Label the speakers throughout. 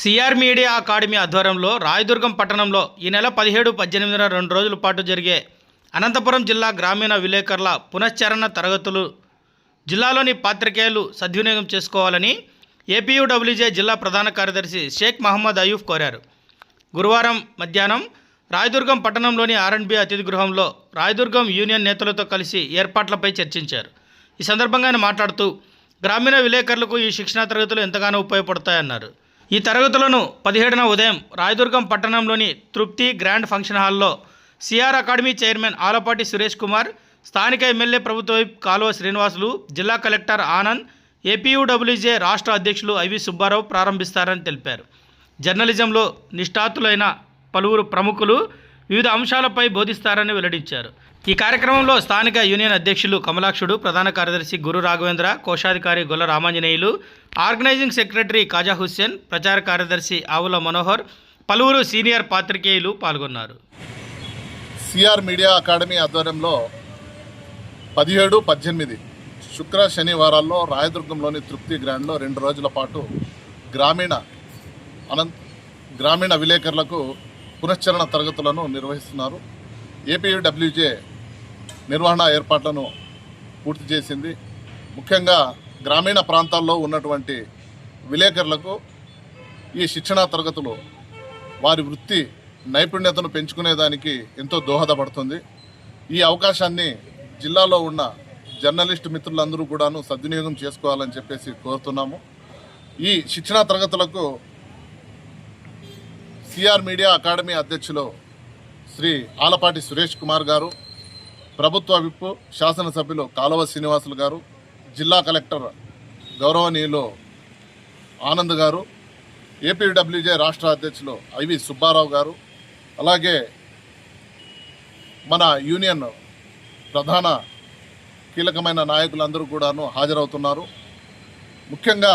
Speaker 1: CR media academy ఆధ్వర్యంలో రాయదుర్గం పట్టణంలో ఈ నెల పదిహేడు పద్దెనిమిదిన రెండు రోజుల పాటు జరిగే అనంతపురం జిల్లా గ్రామీణ విలేకరుల పునశ్చరణ తరగతులు జిల్లాలోని పాత్రికేయులు సద్వినియోగం చేసుకోవాలని ఏపీయూడబ్ల్యూజే జిల్లా ప్రధాన కార్యదర్శి షేక్ మహమ్మద్ అయూఫ్ కోరారు. గురువారం మధ్యాహ్నం రాయదుర్గం పట్టణంలోని ఆర్ఎండ్బి అతిథి గృహంలో రాయదుర్గం యూనియన్ నేతలతో కలిసి ఏర్పాట్లపై చర్చించారు. ఈ సందర్భంగా ఆయన మాట్లాడుతూ గ్రామీణ విలేకరులకు ఈ శిక్షణా తరగతులు ఎంతగానో ఉపయోగపడతాయన్నారు. ఈ తరగతులను పదిహేడున ఉదయం రాయదుర్గం పట్టణంలోని తృప్తి గ్రాండ్ ఫంక్షన్ హాల్లో CR academy chairman Alapati Suresh Kumar స్థానిక ఎమ్మెల్యే ప్రభుత్వ కాలువ శ్రీనివాసులు జిల్లా కలెక్టర్ ఆనంద్ ఏపీయూడబ్ల్యూజే రాష్ట్ర అధ్యక్షులు ఐవి సుబ్బారావు ప్రారంభిస్తారని తెలిపారు. జర్నలిజంలో నిష్ఠాతులైన పలువురు ప్రముఖులు వివిధ అంశాలపై బోధిస్తారని వెల్లడించారు. ఈ కార్యక్రమంలో స్థానిక యూనియన్ అధ్యక్షులు కమలాక్షుడు ప్రధాన కార్యదర్శి గురు రాఘవేంద్ర కోశాధికారి గొల్ల రామాంజనేయులు ఆర్గనైజింగ్ సెక్రటరీ కాజా హుస్సేన్ ప్రచార కార్యదర్శి ఆవుల మనోహర్ పలువురు సీనియర్ పాత్రికేయులు పాల్గొన్నారు.
Speaker 2: సిఆర్ మీడియా అకాడమీ ఆధ్వర్యంలో పదిహేడు పద్దెనిమిది శుక్ర శనివారాల్లో రాయదుర్గంలోని తృప్తి గ్రాండ్లో రెండు రోజుల పాటు గ్రామీణ అనంత గ్రామీణ విలేకరులకు పునశ్చరణ తరగతులను నిర్వహిస్తున్నారు. ఏపీడబ్ల్యూజే నిర్వహణ ఏర్పాట్లను పూర్తి చేసింది. ముఖ్యంగా గ్రామీణ ప్రాంతాల్లో ఉన్నటువంటి విలేకరులకు ఈ శిక్షణా తరగతులు వారి వృత్తి నైపుణ్యతను పెంచుకునేదానికి ఎంతో దోహదపడుతుంది. ఈ అవకాశాన్ని జిల్లాలో ఉన్న జర్నలిస్ట్ మిత్రులందరూ కూడాను సద్వినియోగం చేసుకోవాలని చెప్పేసి కోరుతున్నాము. ఈ శిక్షణా తరగతులకు సిఆర్ మీడియా అకాడమీ అధ్యక్షులు శ్రీ ఆలపాటి సురేష్ కుమార్ గారు ప్రభుత్వ విప్పు శాసనసభ్యులు కాలువ శ్రీనివాసులు గారు జిల్లా కలెక్టర్ గౌరవనీయులు ఆనంద్ గారు ఏపీడబ్ల్యూజే రాష్ట్ర అధ్యక్షులు ఐవి సుబ్బారావు గారు అలాగే మన యూనియన్ ప్రధాన కీలకమైన నాయకులందరూ కూడాను హాజరవుతున్నారు. ముఖ్యంగా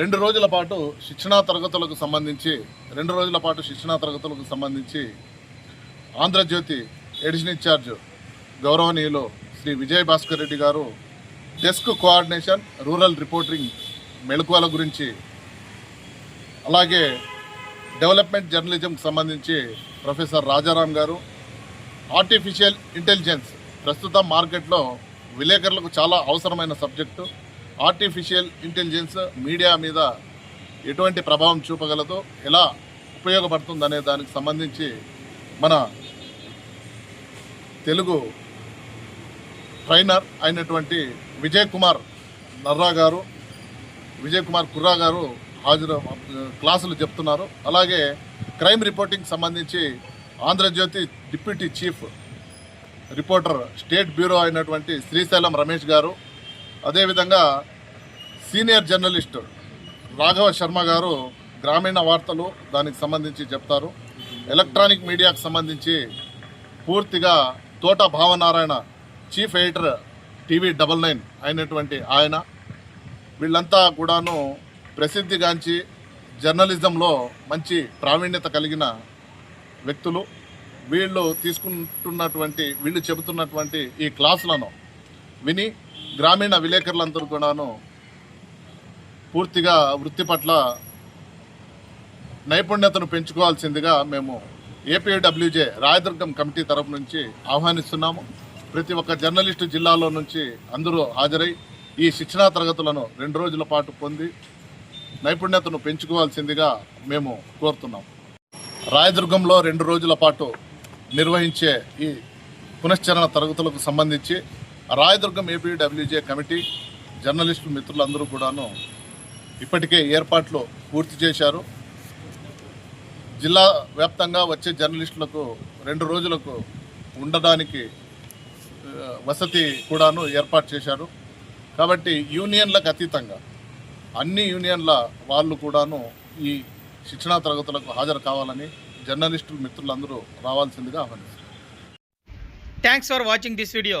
Speaker 2: రెండు రోజుల పాటు శిక్షణా తరగతులకు సంబంధించి రెండు రోజుల పాటు శిక్షణా తరగతులకు సంబంధించి ఆంధ్రజ్యోతి ఎడిషన్ ఇన్ఛార్జ్ గౌరవనీయులు Shri Vijay Bhaskar Reddy garu desk coordination rural reporting మెళకువల గురించి అలాగే డెవలప్మెంట్ జర్నలిజంకి సంబంధించి ప్రొఫెసర్ రాజారాం గారు ఆర్టిఫిషియల్ ఇంటెలిజెన్స్ ప్రస్తుతం మార్కెట్లో విలేకరులకు చాలా అవసరమైన సబ్జెక్టు. ఆర్టిఫిషియల్ ఇంటెలిజెన్స్ మీడియా మీద ఎటువంటి ప్రభావం చూపగలదో ఎలా ఉపయోగపడుతుందనే దానికి సంబంధించి మన తెలుగు ట్రైనర్ అయినటువంటి విజయ్ కుమార్ నర్రా గారు విజయ్ కుమార్ కుర్రా గారు హాజరు క్లాసులు చెప్తున్నారు. అలాగే క్రైమ్ రిపోర్టింగ్ సంబంధించి Andhrajyothy deputy chief reporter state bureau అయినటువంటి శ్రీశైలం రమేష్ గారు అదేవిధంగా సీనియర్ జర్నలిస్ట్ రాఘవ శర్మ గారు గ్రామీణ వార్తలు దానికి సంబంధించి చెప్తారు. ఎలక్ట్రానిక్ మీడియాకు సంబంధించి పూర్తిగా Thota Bhavanarayana chief editor TV double nine అయినటువంటి ఆయన. వీళ్ళంతా కూడాను ప్రసిద్ధిగాంచి జర్నలిజంలో మంచి ప్రావీణ్యత కలిగిన వ్యక్తులు. వీళ్ళు తీసుకుంటున్నటువంటి వీళ్ళు చెబుతున్నటువంటి ఈ క్లాసులను విని గ్రామీణ విలేకరులందరూ కూడాను పూర్తిగా వృత్తి పట్ల నైపుణ్యతను పెంచుకోవాల్సిందిగా మేము ఏపీడబ్ల్యూజే రాయదుర్గం కమిటీ తరపు నుంచి ఆహ్వానిస్తున్నాము. ప్రతి ఒక్క జర్నలిస్టు జిల్లాలో నుంచి అందరూ హాజరై ఈ శిక్షణా తరగతులను రెండు రోజుల పాటు పొంది నైపుణ్యతను పెంచుకోవాల్సిందిగా మేము కోరుతున్నాం. రాయదుర్గంలో రెండు రోజుల పాటు నిర్వహించే ఈ పునశ్చరణ తరగతులకు సంబంధించి రాయదుర్గం ఏపీడబ్ల్యూజే కమిటీ జర్నలిస్టు మిత్రులందరూ కూడాను ఇప్పటికే ఏర్పాట్లు పూర్తి చేశారు. జిల్లా వ్యాప్తంగా వచ్చే జర్నలిస్టులకు రెండు రోజులకు ఉండడానికి వసతి కూడాను ఏర్పాటు చేశారు. కాబట్టి యూనియన్లకు అతీతంగా అన్ని యూనియన్ల వాళ్ళు కూడాను ఈ శిక్షణా తరగతులకు హాజరు కావాలని జర్నలిస్టు మిత్రులందరూ రావాల్సిందిగా ఆహ్వానిస్తారు
Speaker 1: thanks for watching this video